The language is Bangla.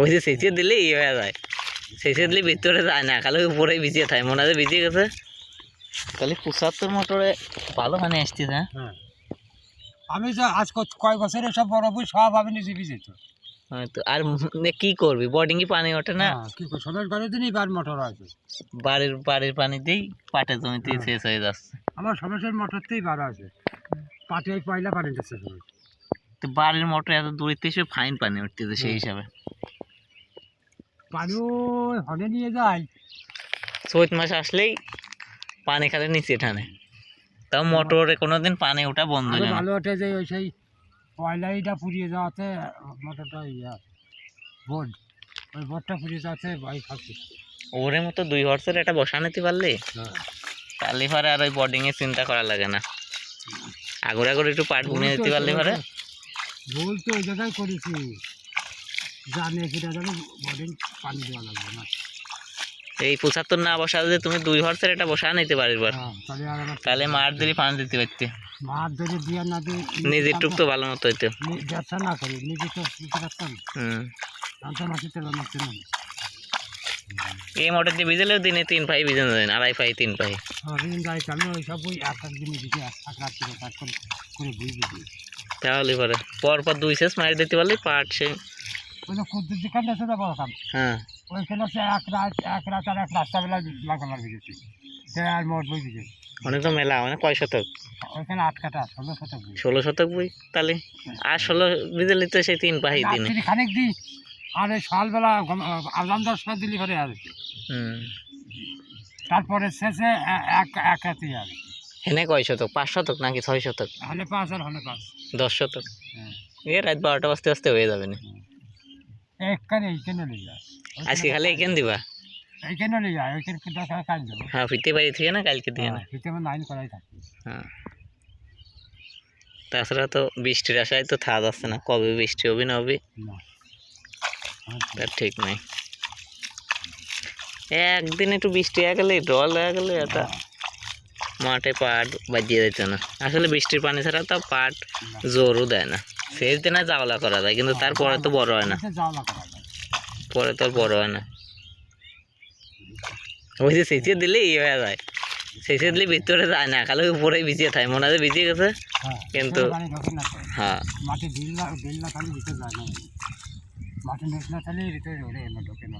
ওই যে সেচিয়ে দিলেই ইয়ে হয়ে যায়। সেচিয়ে দিলে ভিতরে যায় না খালি উপরে ভিজিয়ে থাকে মনে হয় ভিজিয়ে গেছে। তাহলে পঁচাত্তর মোটরে ভালো মানে আসছে না হ্যাঁ। আমি যে আজ কয় বছরে সব বড় বই সব আমি নিজে ভিজেছি হয়তো আর কি করবি বোর্ডিং কি পানি ওঠে না। হ্যাঁ, কি করি সদর বাড়ির দিনই বার মোটর আছে। বাড়ির বাড়ির পানিতেই পাটের জমিতেই শেষ হয়ে যাচ্ছে। আমার সমস্যার মোটরতেই বার আছে। পাটে পয়লা পানি দিচ্ছে তো বাড়ির মোটর এত দূরিতে এসে ফাইন পানি উঠতেছে সেই হিসাবে পানিও হনে নিয়ে যায় চৈত মাস আসলেই পানি খালে নিচে টানে তাও মোটরে কোনোদিন পানি ওঠা বন্ধ হয় ভালো ওঠে যে ওই সেই পয়লাইটা পুড়িয়ে যাওয়াতে মোটরটা ইয়া বোর্ড ওই বোর্ডটা পুড়িয়ে যাওয়াতে ভাই খাচ্ছি। ওরে মতো দুই হর্সের একটা বসা নিতে পারলে? তাহলে পরে আর ওই এর চিন্তা করা লাগে না। আগর আগর একটু পাট বুনে দিতে পারলে পরে ভুল তো ওই জায়গায় করেছি। জানে সেটা জানে বোর্ডিং পানি দেওয়া লাগবে না? এই পঁচাত্তর না বসা যদি তুমি দুই হর্সের একটা বসা নিতে পারবে হ্যাঁ তাহলে মার দিলে পানি দিতে পারতে। মাছ ধরে দিয়ে না দিয়ে নিজের টুক তো ভালো মতো হইতো। ব্যবসা না করি নিজে তো হুম। তেল না এই ভিজলেও দিনে তিন পাই ভিজানো যায় না, আড়াই পাই তিন পাই। আমি ওই সব ওই দিনে করে বুঝে দিই। তাহলে পরে পর পর দুই শেষ মারি দিতে পারলে পাট সে ওই যে কুদ্দুর দোকানটা সেটা বড় কাম হ্যাঁ। ওইখানে সে এক রাত এক রাত আর এক রাস্তাবেলা লাগানোর বিজেছি সে আর মোট বই দিছে অনেক তো মেলা মানে কয় শতক? ওইখানে আট কাটা ষোলো শতক ষোলো শতক বই তাহলে? আর ষোলো ভিজলে তো সেই তিন পাই দিনে। খানিক দিই আর এই সকালবেলা আজান দশ পর দিলি করে আর হুম। তারপরে শেষে এক এক রাতি আর। এনে কয় শতক? পাঁচ শতক নাকি ছয় শতক? হলে পাঁচ আর হলে পাঁচ। দশ শতক। হ্যাঁ। এ রাত বারোটা বাজতে বাজতে হয়ে যাবে না। একখানে এইখানে নিয়ে যায় আজকে খালি এখান দিবা এইখানে নিয়ে যায় ওইখানে কিন্তু দেখা কাজ দেবো হ্যাঁ ফিরতে পারি থেকে না কালকে দিয়ে না শীতে আমার লাইন করাই থাকে হ্যাঁ তাছাড়া তো বৃষ্টির আশায় তো থাকা যাচ্ছে না কবে বৃষ্টি হবে না হবে না তার ঠিক নাই একদিন একটু বৃষ্টি হয়ে গেলে ডল হয়ে গেলে এটা মাঠে পাট বাজিয়ে দিত না আসলে বৃষ্টির পানি ছাড়া তো পাট জোরও দেয় না সেচ দিনে জাওলা করা যায় কিন্তু তারপরে তো বড় হয় না। এতে করা যায়। পরে তো বড় হয় না। ওই যে সেচিয়ে দিলে ই হয়ে যায়। সেচিয়ে দিলে ভিতরে যায় না খালি উপরে ভিজিয়ে থাকে মনে হয় ভিজিয়ে গেছে। হ্যাঁ কিন্তু- না। হ্যাঁ। মাটি না বিল না খালি ভিতরে যায় না। মাটি না ভিতরে ঢোকে না।